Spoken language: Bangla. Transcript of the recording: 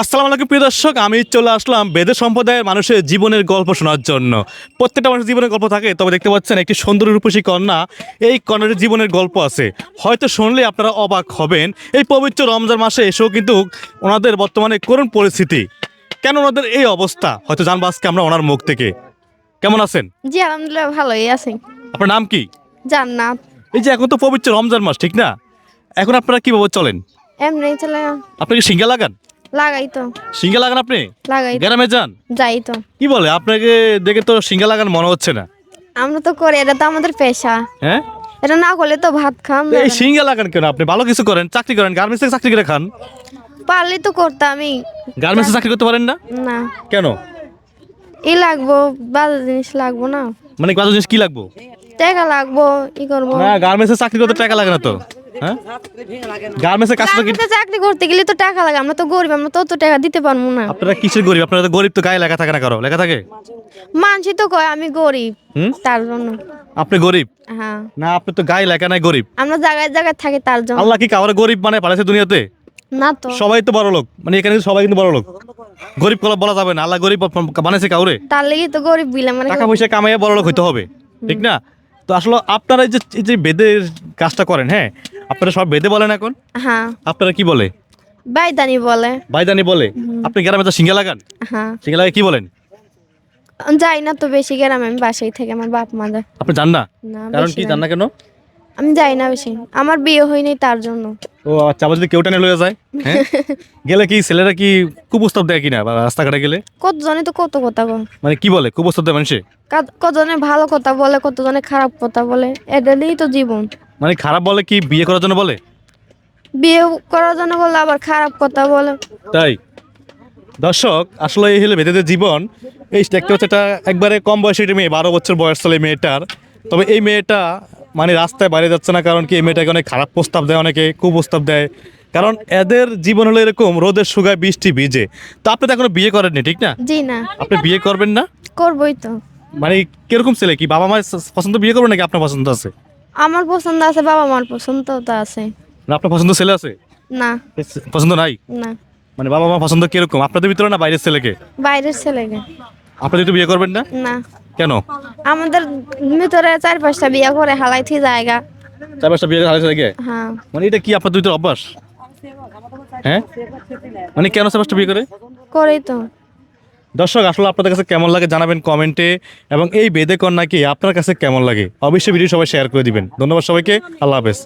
আসসালামু আলাইকুম প্রিয় দর্শক। আমি চলে আসলাম বেদে সম্প্রদায়ের মানুষের জীবনের গল্প শোনার জন্য। প্রত্যেকটা মানুষের জীবনের গল্প থাকে তবে দেখতে পাচ্ছেন একটি সুন্দর রূপসী কন্যা এই কন্যার জীবনের গল্প আছে। হয়তো শুনলে আপনারা অবাক হবেন এই পবিত্র রমজান মাসে এসেও কিন্তু ওনাদের বর্তমানে করুণ পরিস্থিতি। কেন ওনাদের এই অবস্থা? হয়তো জানব আজকে আমরা ওনার মুখ থেকে। কেমন আছেন? জি আলহামদুলিল্লাহ ভালোই আছি। আপনার নাম কি? জান্নাত। এই যে এখন তো পবিত্র রমজান মাস ঠিক না? এখন আপনারা কীভাবে চলেন? এমনি চলে আপনি কি সিঙ্গা লাগান? লাগাই তো সিঙ্গা লাগান আপনি? লাগাই গ্রামে যান? যাই তো কি বলে আপনাকে দেখে তো সিঙ্গা লাগান মনে হচ্ছে না। আমরা তো করি এটা তো আমাদের পেশা। হ্যাঁ? এটা না করলে তো ভাত খাম এই সিঙ্গা লাগান কেন? আপনি ভালো কিছু করেন চাকরি করেন গার্মেন্টসে চাকরি করে খান। পারলে তো করতাম আমি গার্মেন্টসে চাকরি করতে পারেন না? না। কেন? ই লাগবো বাজার জিনিস লাগবো না। মানে কত জিনিস কি লাগবো? টাকা লাগবো ই করব। না গার্মেন্টসে চাকরি করতে টাকা লাগে না তো। হ্যাঁ? গার্মেন্টসে কাজ তো চাকরি করতে গেলে তো টাকা লাগে আমরা তো গরিব আমরা তো অত টাকা দিতে পারব না। আপনারা কিসের গরিব? আপনারা তো গরিব তো গায়ে লেখা থাকে না কারও লেখা থাকে? মানসি তো কয় আমি গরিব তার জন্য। আপনি গরিব? হ্যাঁ। না আপনি তো গায়ে লেখা নাই গরিব। আমরা জায়গায় জায়গায় থাকি তার জন্য। আল্লাহ কি কাউরে গরিব মানে পাঠাইছে দুনিয়াতে? না তো। সবাই তো বড় লোক। মানে এখানে সবাই কিন্তু বড় লোক। গরিব কলা বলা যাবে না। আল্লাহ গরিব বানাইছে কাউরে। তার লেগে তো গরিব বিলে মানে টাকা পয়সা কামাইয়া বড় লোক হইতে হবে। ঠিক না? তো আসলে আপনারা যে এই যে বেদের কাজটা করেন হ্যাঁ? আপনারা সব বেদে বলেন এখন? হ্যাঁ। আপনারা কি বলে? বাইদানি বলে। বাইদানি বলে। আপনি গ্রামে তো সিঙ্গা লাগান? হ্যাঁ। সিঙ্গা লাগে কি বলেন? যাই না তো বেশি গ্রামে আমি বাসায় থেকে আমার বাপ মা আপনি জান না? না কারণ কি জান না কেন? আমি যাই না বেশি। আমার বিয়ে হয়নি তার জন্য। ও আচ্ছা আবার যদি কেউ টানে লয়ে যায় হ্যাঁ? গেলে কি ছেলেরা কি কুপ্রস্তাব দেয় কিনা বা রাস্তাঘাটে গেলে? কত কতজনে তো কত কথা বলে মানে কি বলে কুপ্রস্তাব দেয় মানুষে? কতজনে ভালো কথা বলে কতজনে খারাপ কথা বলে এটা দিয়েই তো জীবন। মানে খারাপ বলে কি বিয়ে করার জন্য বলে? বিয়ে করার জন্য বলে আবার খারাপ কথা বলে। তাই? দর্শক আসলে এই হলো বেদেদের জীবন। এই দেখতে হচ্ছে এটা একবারে কম বয়সী মেয়ে বারো বছর বয়স চলে মেয়েটার। তবে এই মেয়েটা মানে রাস্তায় বাইরে যাচ্ছে না কারণ কি এই মেয়েটাকে অনেক খারাপ প্রস্তাব দেয় অনেকে কুপ্রস্তাব দেয়। কারণ এদের জীবন হলো এরকম রোদের সুগায় বৃষ্টি ভিজে। তো আপনি তো এখনও বিয়ে করেননি ঠিক না? জি না। আপনি বিয়ে করবেন না? করবই তো। মানে কীরকম ছেলে কি? বাবা মায়ের পছন্দ বিয়ে করবেন নাকি আপনার পছন্দ আছে? আমার পছন্দ আছে বাবা মার পছন্দ তো আছে। না আপনার পছন্দ ছেলে আছে? না। পছন্দ নাই? না। মানে বাবা মা পছন্দ কীরকম? আপনাদের ভিতরে না বাইরের ছেলেকে? বাইরের ছেলেকে। আপনাদের তো বিয়ে করবেন না? না। কেন? আমাদের ভিতরে চার পাঁচটা বিয়ে করে হালাইছি জায়গা। চার পাঁচটা বিয়ে হারিয়ে লেগে হ্যাঁ। মানে এটা কি আপনার দুইটার অভ্যাস? হ্যাঁ? মানে কেন চার পাঁচটা বিয়ে করে? করেই তো। দর্শক আসলে আপনাদের কাছে কেমন লাগে জানাবেন কমেন্টে এবং এই বেদে কন্যা কি আপনার কাছে কেমন লাগে অবশ্যই ভিডিও সবাই শেয়ার করে দিবেন। ধন্যবাদ সবাইকে আল্লাহ হাফেজ।